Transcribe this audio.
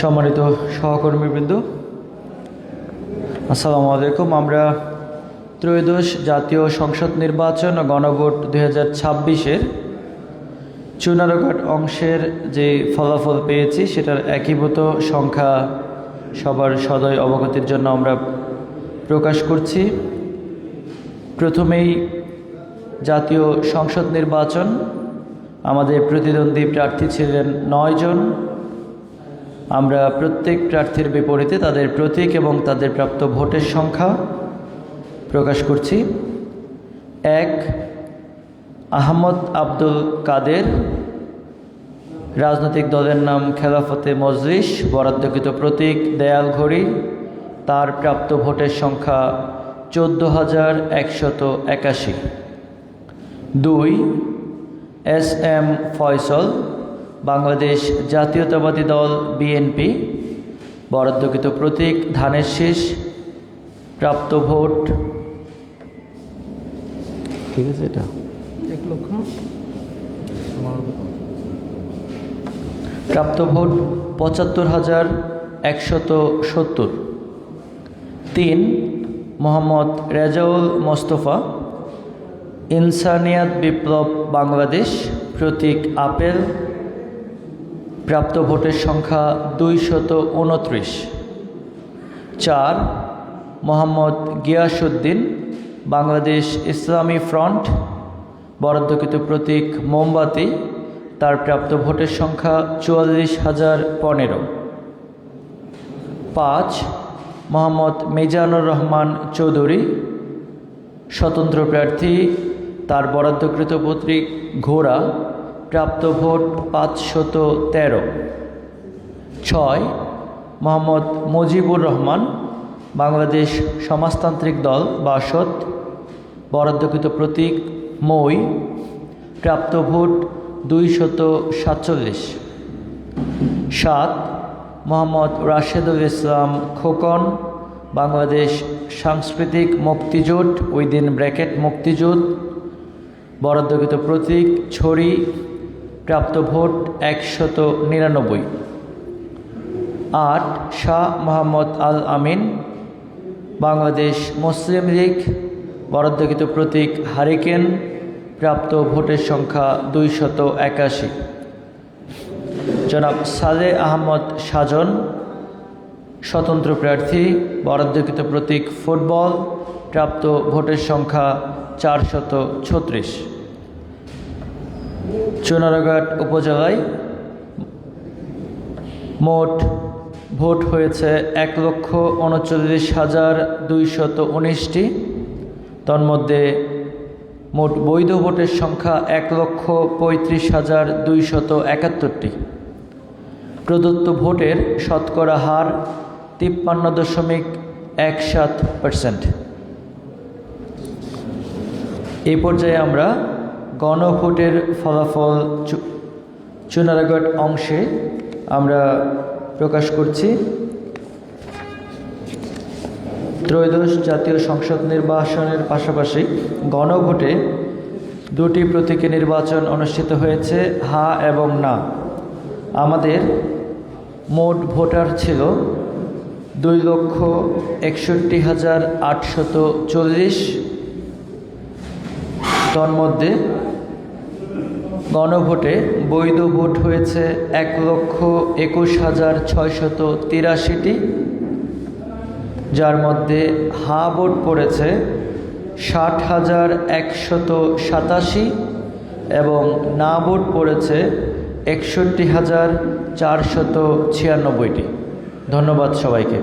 সম্মানিত সহকর্মীবৃন্দ, আসসালামু আলাইকুম। আমরা ত্রয়োদশ জাতীয় সংসদ নির্বাচন ও গণভোট দুই হাজার ছাব্বিশের চুনারঘাট অংশের যে ফলাফল পেয়েছি, সেটার একীভূত সংখ্যা সবার সদয় অবগতির জন্য আমরা প্রকাশ করছি। প্রথমেই জাতীয় সংসদ নির্বাচন আমাদের প্রতিদ্বন্দ্বী প্রার্থী ছিলেন নয়জন আমরা প্রত্যেক প্রার্থীর বিপরীতে তাদের প্রতীক এবং তাদের প্রাপ্ত ভোটের সংখ্যা প্রকাশ করছি। এক, আহমদ আব্দুল কাদের। রাজনৈতিক দলের নাম খেলাফতে মজলিস, বরাদ্দকৃত প্রতীক দেয়াল ঘড়ি। তার প্রাপ্ত ভোটের সংখ্যা চোদ্দ হাজার একশত একাশি। দুই এস এম ফয়সল বাংলাদেশ জাতীয়তাবাদী দল বিএনপি বরাদ্দকৃত প্রতীক ধানের শীষ প্রাপ্ত ভোট। ঠিক আছে এটা। এক লক্ষ। প্রাপ্ত ভোট পঁচাত্তর হাজার একশত সত্তর। তিন মোহাম্মদ রেজাউল মোস্তফা। ইনসানিয়াত বিপ্লব বাংলাদেশ প্রতীক আপেল, প্রাপ্ত ভোটের সংখ্যা দুইশত উনত্রিশ চার, মোহাম্মদ গিয়াসুদ্দিন বাংলাদেশ ইসলামী ফ্রন্ট, বরাদ্দকৃত প্রতীক মোমবাতি, তার প্রাপ্ত ভোটের সংখ্যা চুয়াল্লিশ হাজার পনেরো। পাঁচ, মোহাম্মদ মিজানুর রহমান চৌধুরী, স্বতন্ত্র প্রার্থী তার বরাদ্দকৃত প্রতীক ঘোড়া, প্রাপ্ত ভোট পাঁচশত তেরো। ছয়, মোহাম্মদ মুজিবুর রহমান, বাংলাদেশ সমাজতান্ত্রিক দল বাসদ বরাদ্দকৃত প্রতীক মই প্রাপ্ত ভোট দুইশত সাতচল্লিশ। সাত, মোহাম্মদ রাশেদুল ইসলাম খোকন, বাংলাদেশ সাংস্কৃতিক মুক্তিজোট উইদিন ব্র্যাকেট মুক্তিজোট বরাদ্দকৃত প্রতীক, ছড়ি, প্রাপ্ত ভোট একশত নিরানব্বই। আট, শাহ মোহাম্মদ আল আমিন, বাংলাদেশ মুসলিম লীগ, বরাদ্দকৃত প্রতীক, হারিকেন, প্রাপ্ত ভোটের সংখ্যা দুইশত একাশি। জনাব সালে আহমদ সাজন, স্বতন্ত্র প্রার্থী, বরাদ্দকৃত প্রতীক, ফুটবল, প্রাপ্ত ভোটের সংখ্যা চারশত ছত্রিশ। চুনারঘাট উপজেলায় মোট ভোট হয়েছে এক লক্ষ উনচল্লিশ হাজার দুইশত উনিশটি। তন্মধ্যে মোট বৈধ ভোটের সংখ্যা এক লক্ষ পঁয়ত্রিশ হাজার দুইশত একাত্তরটি। প্রদত্ত ভোটের শতকরা হার তিপ্পান্ন দশমিক এক সাত পার্সেন্ট। এই পর্যায়ে আমরা গণভোটের ফলাফল চুনারগড় অংশে আমরা প্রকাশ করছি। ত্রয়োদশ জাতীয় সংসদ নির্বাচনের পাশাপাশি গণভোটে দুটি প্রতীকে নির্বাচন অনুষ্ঠিত হয়েছে, হা এবং না। আমাদের মোট ভোটার ছিল দুই লক্ষ একষট্টি হাজার আটশত চল্লিশ। তন্মধ্যে গণভোটে বৈধ ভোট হয়েছে এক লক্ষ একুশ হাজার ছয়শত তিরাশিটি, যার মধ্যে হা ভোট পড়েছে ষাট হাজার একশত সাতাশি এবং না ভোট পড়েছে একষট্টি হাজার চারশত ছিয়ানব্বইটি। ধন্যবাদ সবাইকে।